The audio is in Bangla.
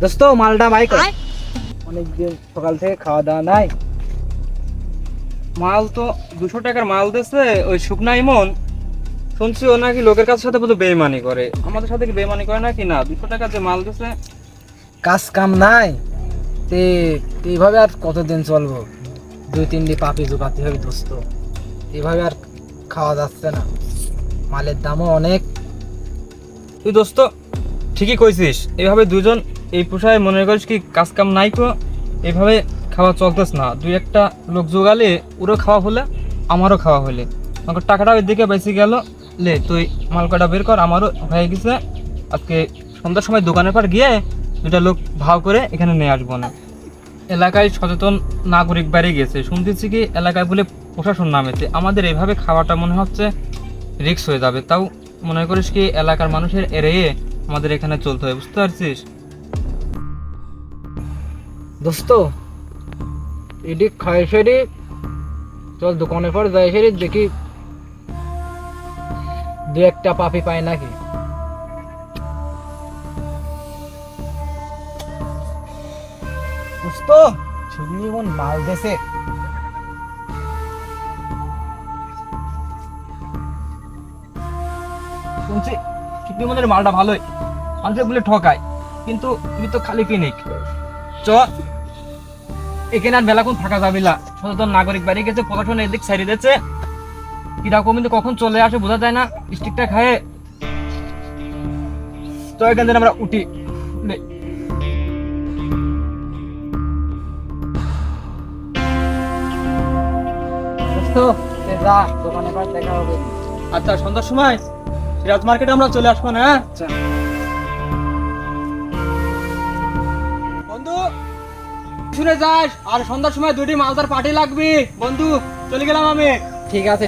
দোস্ত মালটা বাইক অনেকদিন সকাল থেকে খাওয়া দাওয়া নাই। মাল তো দুশো টাকার মাল দিচ্ছে ওই শুকনা ইমন। শুনছি ও নাকি লোকের কাছে সাথে বোধহয় বেইমানি করে। আমাদের সাথে কি বেইমানি করে নাকি? না দুশো টাকা যে মাল দিচ্ছে কাজ কাম নাই। তে তে এইভাবে আর কতদিন চলবো? দুই তিনটি পাপি জোগাতে হবে দোস্ত। এভাবে আর খাওয়া যাচ্ছে না। মালের দামও অনেক। তুই দোস্ত ঠিকই কইছিস এভাবে দুজন এই পোষায় মনে করিস কি কাজ কাম নাই কো, এভাবে খাওয়া চলতেস না। দুই একটা লোক জোগালে ওরও খাওয়া হলে, আমারও খাওয়া হলে আমাকে টাকাটা ওই দিকে বেঁচে গেল, লে তুই মাল কটা বের কর, আমারও হয়ে গেছে। আজকে সন্ধ্যার সময় দোকানের পর গিয়ে দুটা লোক ভাও করে এখানে নিয়ে আসব না এলাকায় সচেতন নাগরিক বাড়ি গেছে। শুনতেছি কি এলাকায় বলে প্রশাসন নামেছে। আমাদের এভাবে খাওয়াটা মনে হচ্ছে রিক্স হয়ে যাবে। তাও মনে করিস কি এলাকার মানুষের এড়িয়ে আমাদের এখানে চলতে হয় বুঝতে পারছিস? দোস্ত, এদিক খাই সেরি, চল দোকানের পর যাই সেরি, দেখি দু একটা পাপি পাই নাকি। দোস্ত এমন মাল দেশে শুনছি কিডনি মনের মালটা ভালোই। মানুষের বলে ঠকায়, কিন্তু তুমি তো খালি কিনিক এখানে আর বেলাক্ষণ থাকা যাবে না। সচেতন নাগরিক বাড়ি গেছে প্রশাসন এদিক কীরকম কিন্তু কখন চলে আসে বোঝা যায় না, স্টিকটা তো এখান থেকে আমরা উঠি। আচ্ছা সন্ধ্যার সময়, সিরাজ মার্কেটে আমরা চলে আসব না হ্যাঁ? আচ্ছা। শুনে যাস, আর সন্ধ্যার সময় দুটি মালদার পার্টি লাগবে। বন্ধু, চলে গেলাম আমি। ঠিক আছে।